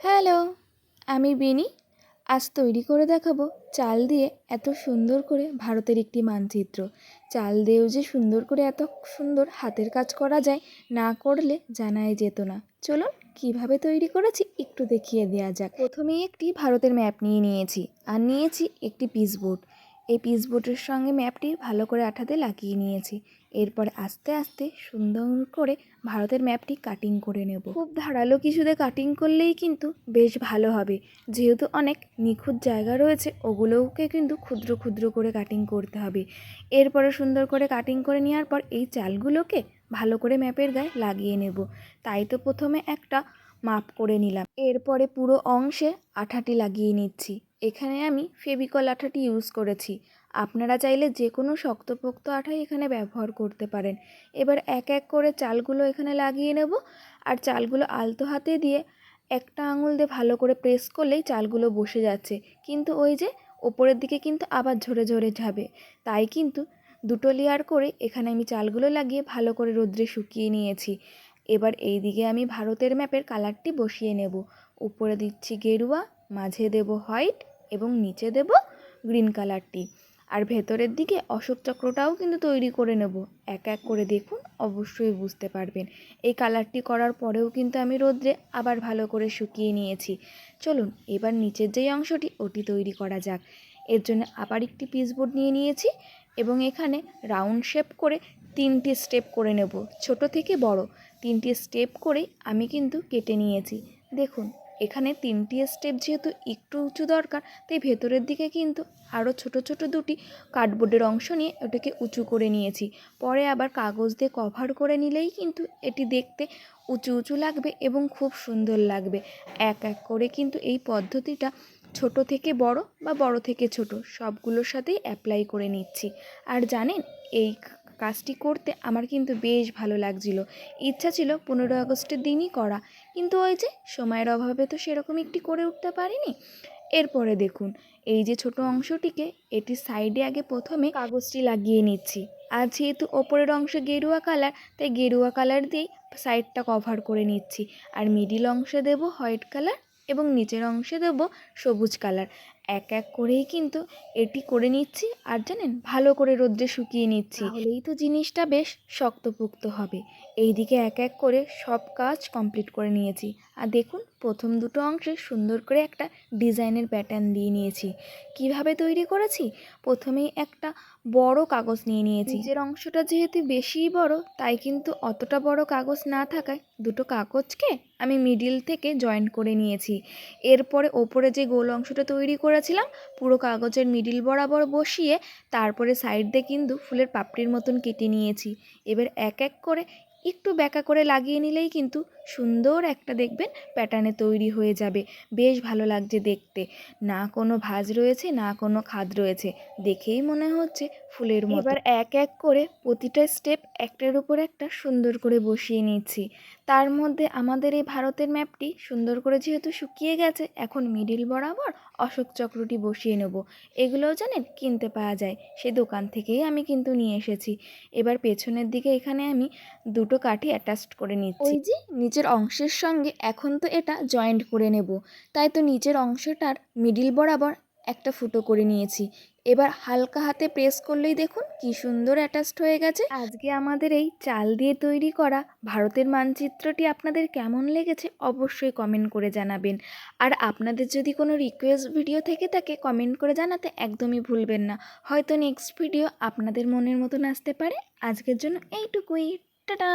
Hello, আমি বিনি। আজ তৈরি করে দেখাবো চাল দিয়ে এত সুন্দর করে ভারতের একটি মানচিত্র। চাল দিয়েও যে সুন্দর করে এত সুন্দর হাতের কাজ করা যায়, না করলে জানাই যেত না। চলুন, কীভাবে তৈরি করেছি একটু দেখিয়ে দেওয়া যাক। প্রথমেই একটি ভারতের ম্যাপ নিয়ে নিয়েছি। আর নিয়েছি একটি পিসবোর্ড এই পিসবোর্ডের সঙ্গে ম্যাপটি ভালো করে আঠাতে লাগিয়ে নিয়েছি। এরপরে আস্তে আস্তে সুন্দর করে ভারতের ম্যাপটি কাটিং করে নেব। খুব ধারালো কিছুতে কাটিং করলেই কিন্তু বেশ ভালো হবে। যেহেতু অনেক নিখুঁত জায়গা রয়েছে, ওগুলোকে কিন্তু ক্ষুদ্র ক্ষুদ্র করে কাটিং করতে হবে। এরপরে সুন্দর করে কাটিং করে নেওয়ার পর এই চালগুলোকে ভালো করে ম্যাপের গায়ে লাগিয়ে নেব। তাই তো প্রথমে একটা মাপ করে নিলাম। এরপরে পুরো অংশে আঠাটি লাগিয়ে নিচ্ছি। এখানে আমি ফেভিকল আঠাটি ইউজ করেছি। আপনারা চাইলে যে কোনো শক্তপোক্ত আঠাই এখানে ব্যবহার করতে পারেন। এবার এক এক করে চালগুলো এখানে লাগিয়ে নেব আর চালগুলো আলতো হাতে দিয়ে একটা আঙুল দিয়ে ভালো করে প্রেস করলেই চালগুলো বসে যাচ্ছে। কিন্তু ওই যে ওপরের দিকে কিন্তু আবার ঝরে ঝরে যাবে। তাই কিন্তু দুটো লেয়ার করে এখানে আমি চালগুলো লাগিয়ে ভালো করে রোদ্রে শুকিয়ে নিয়েছি। এবার এই দিকে আমি ভারতের ম্যাপের কালারটি বসিয়ে নেব। উপরে দিচ্ছি গেরুয়া, মাঝে দেব হোয়াইট এবং নিচে দেব গ্রিন কালারটি আর ভেতরের দিকে অশোক চক্রটাও কিন্তু তৈরি করে নেব। এক এক করে দেখুন, অবশ্যই বুঝতে পারবেন। এই কালারটি করার পরেও কিন্তু আমি রোদ্রে আবার ভালো করে শুকিয়ে নিয়েছি। চলুন, এবার নিচের যেই অংশটি, ওটি তৈরি করা যাক। এর জন্য আবার একটি পিসবোর্ড নিয়ে নিয়েছি এবং এখানে রাউন্ড শেপ করে তিনটি স্টেপ করে নেব, ছোট থেকে বড়। তিনটি স্টেপ করেই আমি কিন্তু কেটে নিয়েছি। দেখুন এখানে তিনটি স্টেপ যেহেতু একটু উঁচু দরকার, তাই ভেতরের দিকে কিন্তু আরও ছোট ছোট দুটি কার্ডবোর্ডের অংশ নিয়ে ওটাকে উঁচু করে নিয়েছি। পরে আবার কাগজ দিয়ে কভার করে নিলেই কিন্তু এটি দেখতে উঁচু উঁচু লাগবে এবং খুব সুন্দর লাগবে। এক এক করে কিন্তু এই পদ্ধতিটা ছোট থেকে বড় বা বড় থেকে ছোট সবগুলোর সাথেই অ্যাপ্লাই করে নিচ্ছি। আর জানেন, এই কাজটি করতে আমার কিন্তু বেশ ভালো লাগছিল। ইচ্ছা ছিল পনেরো আগস্টের দিনই করা। কিন্তু ওই যে সময়ের অভাবে তো সেরকম একটি করে উঠতে পারিনি। এরপরে দেখুন, এই যে ছোট অংশটিকে এটি সাইডে আগে প্রথমে কাগজটি লাগিয়ে নিচ্ছি। আর যেহেতু ওপরের অংশ গেরুয়া কালার, তাই গেরুয়া কালার দিয়েই সাইডটা কভার করে নিচ্ছি। আর মিডিল অংশে দেব হোয়াইট কালার এবং নিচের অংশে দেব সবুজ কালার। এক এক করেই কিন্তু এটি করে নিচ্ছি। আর জানেন, ভালো করে রোদ্রে শুকিয়ে নিচ্ছি। এই তো জিনিসটা বেশ শক্তপোক্ত হবে। এইদিকে এক এক করে সব কাজ কমপ্লিট করে নিয়েছি। আর দেখুন প্রথম দুটো অংশে সুন্দর করে একটা ডিজাইনের প্যাটার্ন দিয়ে নিয়েছি। কীভাবে তৈরি করেছি? প্রথমেই একটা বড় কাগজ নিয়ে নিয়েছি। নিজের অংশটা যেহেতু বেশিই বড় তাই কিন্তু অতটা বড় কাগজ না থাকায় দুটো কাগজকে আমি মিডিল থেকে জয়েন করে নিয়েছি। এরপরে ওপরে যে গোল অংশটা তৈরি করেছিলাম পুরো কাগজের মিডিল বরাবর বসিয়ে তারপরে সাইড দিয়ে কিন্তু ফুলের পাপড়ির মতন কেটে নিয়েছি। এবার এক এক করে একটু ব্যাকা করে লাগিয়ে নিলেই কিন্তু সুন্দর একটা দেখবেন প্যাটার্নে তৈরি হয়ে যাবে। বেশ ভালো লাগছে দেখতে। না কোনো ভাঁজ রয়েছে না কোনো খাদ রয়েছে। দেখেই মনে হচ্ছে ফুলের মতো। এবার এক এক করে প্রতিটা স্টেপ একটার উপর একটা সুন্দর করে বসিয়ে নিচ্ছি। তার মধ্যে আমাদের এই ভারতের ম্যাপটি সুন্দর করে যেহেতু শুকিয়ে গেছে এখন মিডিল বরাবর অশোক চক্রটি বসিয়ে নেব। এগুলোও জানেন কিনতে পাওয়া যায়। সে দোকান থেকেই আমি কিন্তু নিয়ে এসেছি। এবার পেছনের দিকে এখানে আমি দুটো কাঠি অ্যাটাচড করে নিচ্ছি। ওই যে নিচের অংশের সঙ্গে এখন তো এটা জয়েন্ট করে নেব। তাই তো নিচের অংশটার মিডিল বরাবর একটা ফুটো করে নিয়েছি। এবার হালকা হাতে প্রেস করলেই দেখুন কি সুন্দর অ্যাটাচড হয়ে গেছে। আজকে আমাদের এই চাল দিয়ে তৈরি করা ভারতের মানচিত্রটি আপনাদের কেমন লেগেছে অবশ্যই কমেন্ট করে জানাবেন। আর আপনাদের যদি কোনো রিকোয়েস্ট ভিডিও থেকে থাকে কমেন্ট করে জানাতে একদমই ভুলবেন না। হয়তো নেক্সট ভিডিও আপনাদের মনের মতন আসতে পারে। আজকের জন্য এইটুকুই। টাটা!